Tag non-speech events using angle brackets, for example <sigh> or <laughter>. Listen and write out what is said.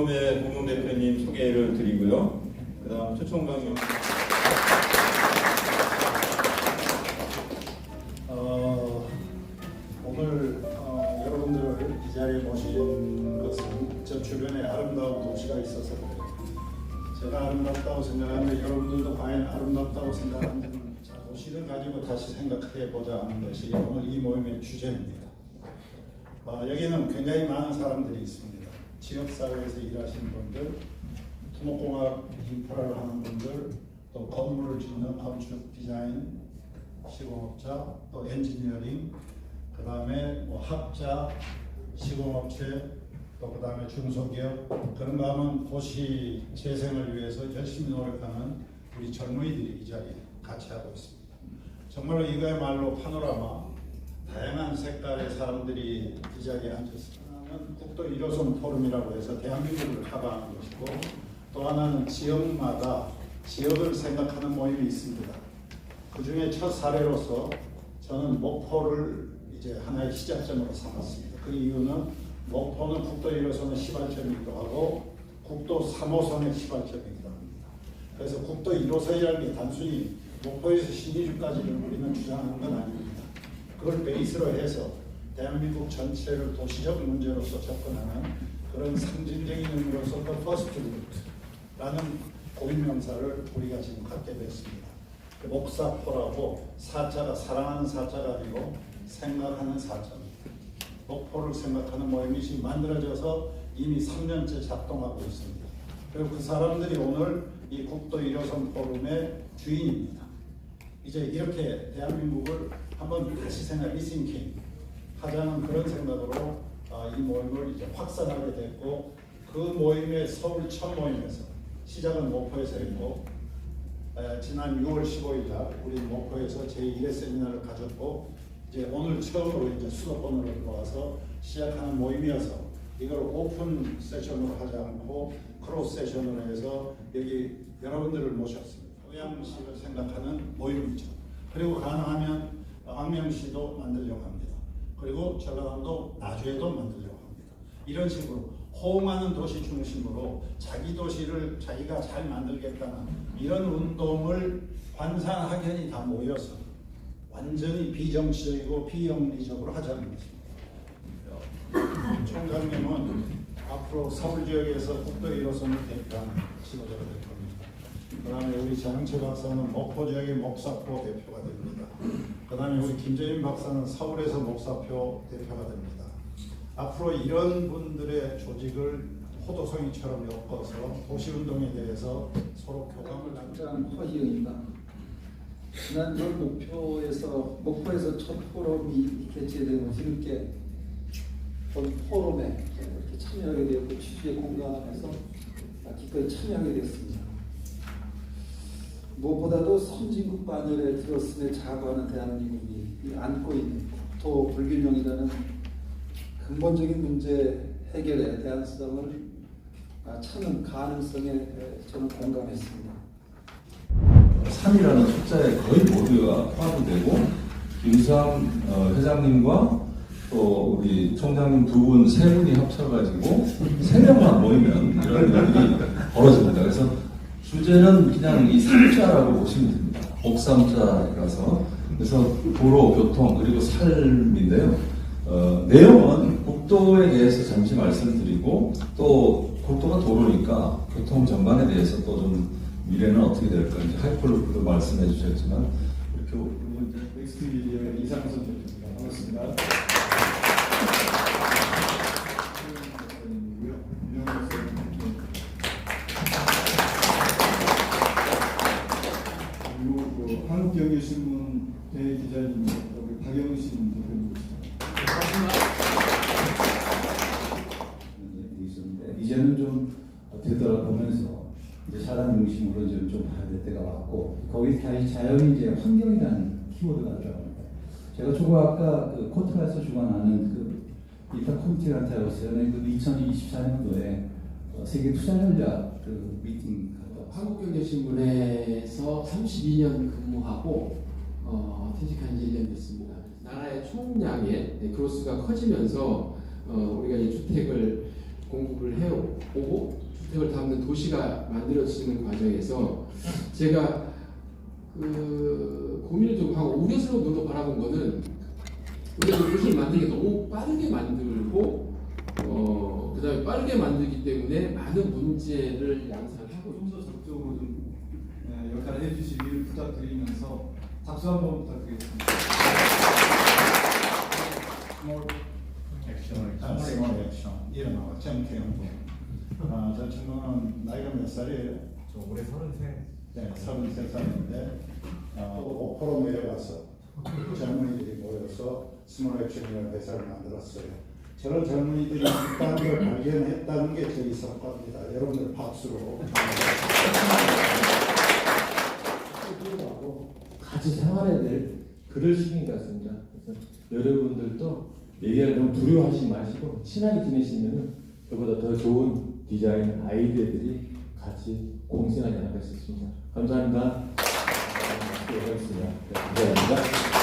포럼의 공동 대표님 소개를 드리고요. 그 다음 최총장 어, 오늘 어, 여러분들을 이 자리에 모신 것은 저 주변에 아름다운 도시가 있어서 그래요. 제가 아름답다고 생각하는데 여러분들도 과연 아름답다고 생각하는 자, 도시를 가지고 다시 생각해 보자 하는 것이 오늘 이 모임의 주제입니다. 어, 여기는 굉장히 많은 사람들이 있습니다. 지역사회에서 일하시는 분들, 토목공학 인프라를 하는 분들, 또 건물을 짓는 건축 디자인 시공업자, 또 엔지니어링, 그 다음에 뭐 학자, 시공업체, 또 그 다음에 중소기업 그런 거 하면 도시 재생을 위해서 열심히 노력하는 우리 젊은이들이 이 자리에 같이 하고 있습니다. 정말로 이거야말로 파노라마 다양한 색깔의 사람들이 이 자리에 앉았습니다. 하나는 국도 1호선 포럼이라고 해서 대한민국을 커버하는 것이고 또 하나는 지역마다 지역을 생각하는 모임이 있습니다. 그 중에 첫 사례로서 저는 목포를 이제 하나의 시작점으로 삼았습니다. 그 이유는 목포는 국도 1호선의 시발점이기도 하고 국도 3호선의 시발점이기도 합니다. 그래서 국도 1호선이라는 게 단순히 목포에서 신의주까지를 우리는 주장하는 건 아닙니다. 그걸 베이스로 해서 대한민국 전체를 도시적 문제로서 접근하는 그런 상징적인 의미로서 더 퍼스트 루트라는 고유명사를 우리가 지금 갖게 됐습니다. 목사포라고 사자가 사랑하는 사자가 아니고 생각하는 사자입니다. 목포를 생각하는 모임이 지금 만들어져서 이미 3년째 작동하고 있습니다. 그리고 그 사람들이 오늘 이 국도 1호선 포럼의 주인입니다. 이제 이렇게 대한민국을 한번 다시 생각 리싱킹 하자는 그런 생각으로 아, 이 모임을 이제 확산하게 됐고 그 모임의 서울 첫 모임에서 시작은 목포에서 했고 에, 지난 6월 15일 날 우리 목포에서 제1회 세미나를 가졌고 이제 오늘 처음으로 이제 수도권으로 들어와서 시작하는 모임이어서 이걸 오픈 세션으로 하지 않고 크로스 세션으로 해서 여기 여러분들을 모셨습니다. 고양시를 생각하는 모임이죠. 그리고 가능하면 안명시도 만들려고 합니다. 그리고 전라남도 나주에도 만들려고 합니다. 이런 식으로 호응하는 도시 중심으로 자기 도시를 자기가 잘 만들겠다는 이런 운동을 관상 학연이 다 모여서 완전히 비정치적이고 비영리적으로 하자는 것입니다. 총장님은 앞으로 서울 지역에서 국도 1호선을 대표하는 지도자가 될 겁니다. 그 다음에 우리 장영철 박사는 목포 지역의 목사표 대표가 됩니다. 그 다음에 우리 김재인 박사는 서울에서 목사표 대표가 됩니다. 앞으로 이런 분들의 조직을 호도송이처럼 엮어서 도시운동에 대해서 서로 교감을 당장 허희영입니다. 지난 6월 목표에서 목포에서 첫 포럼이 개최되고 뒤늦게 본 포럼에 이렇게 참여하게 되었고 취지에 공감하면서 기꺼이 참여하게 되었습니다. 무엇보다도 선진국 반열에 들었음에 자부하는 대한민국이 안고 있는 국토 불균형이라는 근본적인 문제 해결에 대한 수당을 찾는 가능성에 저는 공감했습니다. 산이라는 숫자에 거의 모두가 포함이 되고 김수함 어, 회장님과 또 우리 총장님 두 분 세 분이 합쳐가지고 세 명만 모이면 이런 일이 벌어집니다. 그래서 주제는 그냥 이 삼자라고 보시면 됩니다. 옥삼자라서 그래서 도로, 교통 그리고 삶인데요. 어, 내용은 국도에 대해서 잠시 말씀드리고 또 국도가 도로니까 교통 전반에 대해서 또 좀 미래는 어떻게 될 건지 하이폴로도 말씀해 주셨지만 이렇게 그리고 이제 넥스트 미디어의 이상선 대표입니다. 반갑습니다. 그리고 그 한국경제신문 대기자님 여기 박영신 대표님이십니다. 돼 있었는데 이제는 좀 되돌아보면서 이제 사람 중심으로 좀, 좀 봐야 될 때가 왔고 거기 다시 자연이 이제 환경이라는 키워드가 들어갑니다. 제가 조금 아까 그 코트라에서 주관하는 그 이타 콘티란타였어요. 그 2024년도에 세계 투자 전략 그 미팅. 한국경제신문에서 32년 근무하고 어, 퇴직한 지 1년 됐습니다. 나라의 총량의 그로스가 커지면서 어, 우리가 이 주택을 공급을 해오고 주택을 담는 도시가 만들어지는 과정에서 제가 그 고민을 좀 하고 우려스러운 눈으로 바라본 거는 우리가 그 도시를 만들기 너무 빠르게 만들고 어 그다음에 빠르게 만들기 때문에 많은 문제를 양산하고 좀더 적극적으로 좀 예, 역할을 해주시기를 부탁드리면서 박수 한번 부탁드리겠습니다. 스몰 액션, 스몰 액션. 일어나고 챔피언. 아, 저 친구는 나이가 몇 살이에요? 저 올해 33. 네, 33살인데 어, 5% 내려가서 젊은이들이 모여서 스몰 액션이라는 회사를 만들었어요. 저런 젊은이들이 이딴 걸 발견했다는 게 저희 성과입니다. 여러분들 박수로. <laughs> 같이 생활해야 될 그럴 시기인 것 같습니다. 그래서 여러분들도 얘기를 너무 두려워하지 마시고 친하게 지내시면 저보다 더 좋은 디자인 아이디어들이 같이 공생하지 않을까 싶습니다. 감사합니다. 네, 감사합니다.